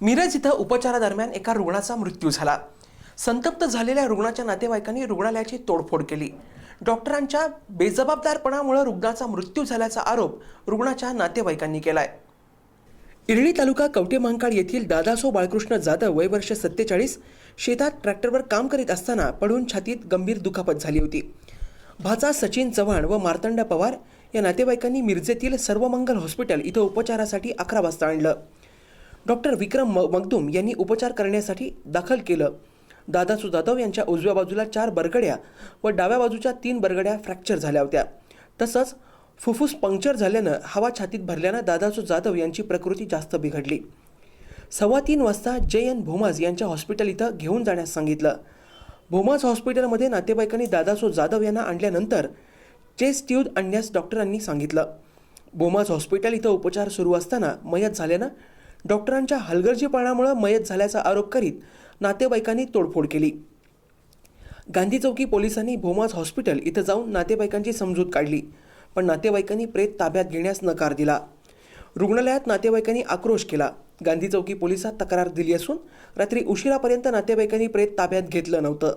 मिरज इथं उपचारादरम्यान एका रुग्णाचा मृत्यू झाला. संतप्त झालेल्या रुग्णाच्या नातेवाईकांनी रुग्णालयाची तोडफोड केली. डॉक्टरांच्या बेजबाबदारपणामुळे रुग्णाचा मृत्यू झाल्याचा आरोप रुग्णाच्या नातेवाईकांनी केलाय. इरळी तालुका कवटे महांकाळ येथील दादासो बाळकृष्ण जाधव वय वर्ष सत्तेचाळीस शेतात ट्रॅक्टरवर काम करीत असताना पडून छातीत गंभीर दुखापत झाली होती. भाचा सचिन चव्हाण व मार्तंड पवार या नातेवाईकांनी मिरजेतील सर्वमंगल हॉस्पिटल इथं उपचारासाठी अकरा वाजता आणलं. डॉक्टर विक्रम म- मगदूम यांनी उपचार करण्यासाठी दाखल केलं. दादासू जाधव यांच्या उजव्या बाजूला चार बरगड्या व डाव्या बाजूच्या तीन बरगड्या फ्रॅक्चर झाल्या होत्या. तसंच फुफ्फुस पंक्चर झाल्यानं हवा छातीत भरल्यानं दादासू जाधव यांची प्रकृती जास्त बिघडली. सव्वा तीन वाजता जे एन भोमाज यांच्या हॉस्पिटल इथं घेऊन जाण्यास सांगितलं. भोमाज हॉस्पिटलमध्ये नातेवाईकांनी दादासो जाधव यांना आणल्यानंतर चेस्ट ट्यूब आणण्यास डॉक्टरांनी सांगितलं. भोमाज हॉस्पिटल इथं उपचार सुरू असताना मयत झाल्यानं डॉक्टरांच्या हलगर्जीपणामुळे मयत झाल्याचा आरोप करीत नातेवाईकांनी तोडफोड केली. गांधी चौकी पोलिसांनी भोमाज हॉस्पिटल इथं जाऊन नातेवाईकांची समजूत काढली पण नातेवाईकांनी प्रेत ताब्यात घेण्यास नकार दिला. रुग्णालयात नातेवाईकांनी आक्रोश केला. गांधी चौकी पोलिसात तक्रार दिली असून रात्री उशिरापर्यंत नातेवाईकांनी प्रेत ताब्यात घेतलं नव्हतं.